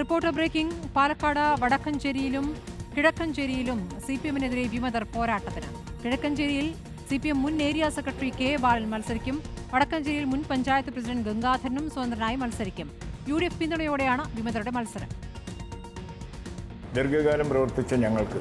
Reporter breaking. Palakkad വടക്കഞ്ചേരിയിലും കിഴക്കഞ്ചേരിയിലും C P എമ്മിനെതിരെ വിമതർ പോരാട്ടത്തിന്. കിഴക്കഞ്ചേരിയിൽ സി പി എം മുൻ ഏരിയ സെക്രട്ടറി കെ ബാലൻ മത്സരിക്കും. വടക്കഞ്ചേരിയിൽ മുൻ പഞ്ചായത്ത് പ്രസിഡന്റ് ഗംഗാധരനും സ്വതന്ത്രനായി മത്സരിക്കും. യു ഡി എഫ് പിന്തുണയോടെയാണ് വിമതരുടെ മത്സരം. ദീർഘകാലം പ്രവർത്തിച്ച ഞങ്ങൾക്ക്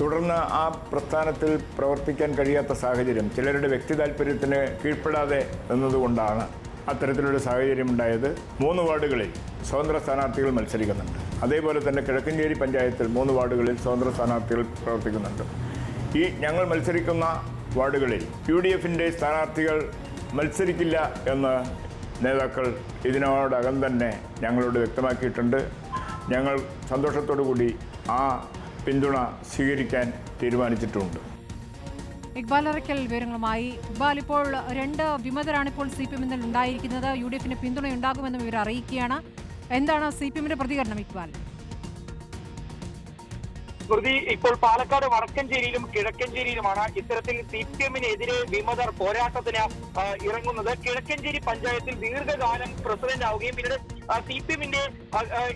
തുടർന്ന് ആ പ്രസ്ഥാനത്തിൽ പ്രവർത്തിക്കാൻ കഴിയാത്ത സാഹചര്യം ചിലരുടെ വ്യക്തി താല്പര്യത്തിന് കീഴ്പ്പെടാതെ എന്നതുകൊണ്ടാണ് അത്തരത്തിലൊരു സാഹചര്യം ഉണ്ടായത് മൂന്ന് വാർഡുകളിൽ സ്വതന്ത്ര സ്ഥാനാർത്ഥികൾ മത്സരിക്കുന്നുണ്ട്. അതേപോലെ തന്നെ കിഴക്കഞ്ചേരി പഞ്ചായത്തിൽ മൂന്ന് വാർഡുകളിൽ സ്വതന്ത്ര സ്ഥാനാർത്ഥികൾ പ്രവർത്തിക്കുന്നുണ്ട്. ഈ ഞങ്ങൾ മത്സരിക്കുന്ന വാർഡുകളിൽ യു ഡി എഫിന്റെ സ്ഥാനാർത്ഥികൾ മത്സരിക്കില്ല എന്ന് നേതാക്കൾ ഇതിനോടകം തന്നെ ഞങ്ങളോട് വ്യക്തമാക്കിയിട്ടുണ്ട്. ഞങ്ങൾ സന്തോഷത്തോടു കൂടി ആ പിന്തുണ സ്വീകരിക്കാൻ തീരുമാനിച്ചിട്ടുമുണ്ട് ഇക്ബാൽ അറയ്ക്കൽ വിവരങ്ങളുമായി. ഇക്ബാൽ ഇപ്പോൾ രണ്ട് വിമതരാണ് ഇപ്പോൾ സി പി എമ്മിൽ ഉണ്ടായിരിക്കുന്നത്. യു ഡി എഫിന് പിന്തുണയുണ്ടാകുമെന്നും ഇവർ അറിയിക്കുകയാണ്. എന്താണ് സി പി എമ്മിന്റെ പ്രതികരണം ഇക്ബാൽ? സ്മൃതി ഇപ്പോൾ പാലക്കാട് വടക്കഞ്ചേരിയിലും കിഴക്കഞ്ചേരിയിലുമാണ് ഇത്തരത്തിൽ സി പി എമ്മിനെതിരെ വിമതർ പോരാട്ടത്തിന് ഇറങ്ങുന്നത്. കിഴക്കഞ്ചേരി പഞ്ചായത്തിൽ ദീർഘകാലം പ്രസിഡന്റ് ആവുകയും പിന്നീട് സി പി എമ്മിന്റെ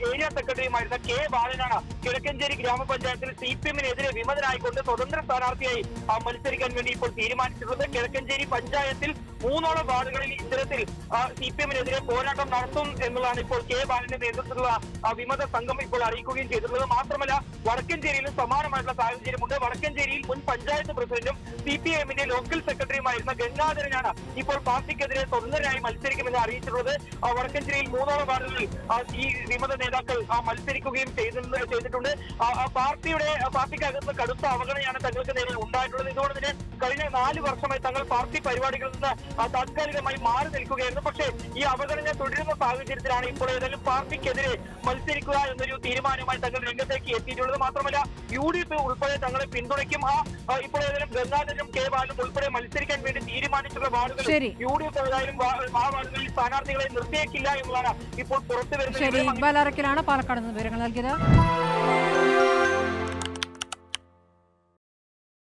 ഏരിയ സെക്രട്ടറിയുമായിരുന്ന കെ ബാലനാണ് കിഴക്കഞ്ചേരി ഗ്രാമപഞ്ചായത്തിൽ സി പി എമ്മിനെതിരെ വിമതനായിക്കൊണ്ട് സ്വതന്ത്ര സ്ഥാനാർത്ഥിയായി മത്സരിക്കാൻ വേണ്ടി ഇപ്പോൾ തീരുമാനിച്ചിട്ടുള്ളത്. കിഴക്കഞ്ചേരി പഞ്ചായത്തിൽ മൂന്നോളം വാർഡുകളിൽ ഇത്തരത്തിൽ സി പി എമ്മിനെതിരെ പോരാട്ടം നടത്തും എന്നുള്ളതാണ് ഇപ്പോൾ കെ ബാലന്റെ നേതൃത്വത്തിലുള്ള വിമത സംഘം ഇപ്പോൾ അറിയിക്കുകയും ചെയ്തിട്ടുള്ളത്. മാത്രമല്ല വടക്കഞ്ചേരിയിലും സമാനമായിട്ടുള്ള സാഹചര്യമുണ്ട്. വടക്കഞ്ചേരിയിൽ മുൻ പഞ്ചായത്ത് പ്രസിഡന്റും സി പി എമ്മിന്റെ ലോക്കൽ സെക്രട്ടറിയുമായിരുന്ന ഗംഗാധരനാണ് ഇപ്പോൾ പാർട്ടിക്കെതിരെ സ്വതന്ത്രരായി മത്സരിക്കുമെന്ന് അറിയിച്ചിട്ടുള്ളത്. വടക്കഞ്ചേരിയിൽ മൂന്നോളം വാർഡുകളിൽ ഈ വിമത നേതാക്കൾ മത്സരിക്കുകയും ചെയ്തിട്ടുണ്ട്. പാർട്ടിയുടെ പാർട്ടിക്കകത്ത് കടുത്ത അവഗണനയാണ് തങ്ങൾക്ക് നേരെ ഉണ്ടായിട്ടുള്ളത്. ഇതുകൊണ്ട് തന്നെ കഴിഞ്ഞ നാല് വർഷമായി തങ്ങൾ പാർട്ടി പരിപാടികളിൽ നിന്ന് താത്കാലികമായി മാറി നിൽക്കുകയായിരുന്നു. പക്ഷേ ഈ അവഗണന തുടരുന്ന സാഹചര്യത്തിലാണ് ഇപ്പോൾ ഏതായാലും പാർട്ടിക്കെതിരെ മത്സരിക്കുക എന്നൊരു തീരുമാനവുമായി തങ്ങൾ രംഗത്തേക്ക് എത്തിയിട്ടുള്ളത്. മാത്രമല്ല യു ഡി എഫ് ഉൾപ്പെടെ തങ്ങളെ പിന്തുണയ്ക്കും. ആ, ഇപ്പോൾ ഏതായാലും ഗംഗാധരനും കെ ബാലും ഉൾപ്പെടെ മത്സരിക്കാൻ വേണ്ടി തീരുമാനിച്ചുള്ള വാർഡുകൾ. യു ഡി എഫ് ഏതായാലും ആ വാർഡുകളിൽ സ്ഥാനാർത്ഥികളെ നിർത്തിയേക്കില്ല എന്നുള്ളതാണ് ഇപ്പോൾ പുറത്തു വരുന്നത് പാലക്കാട് നിന്ന് വിവരങ്ങൾ നൽകിയത്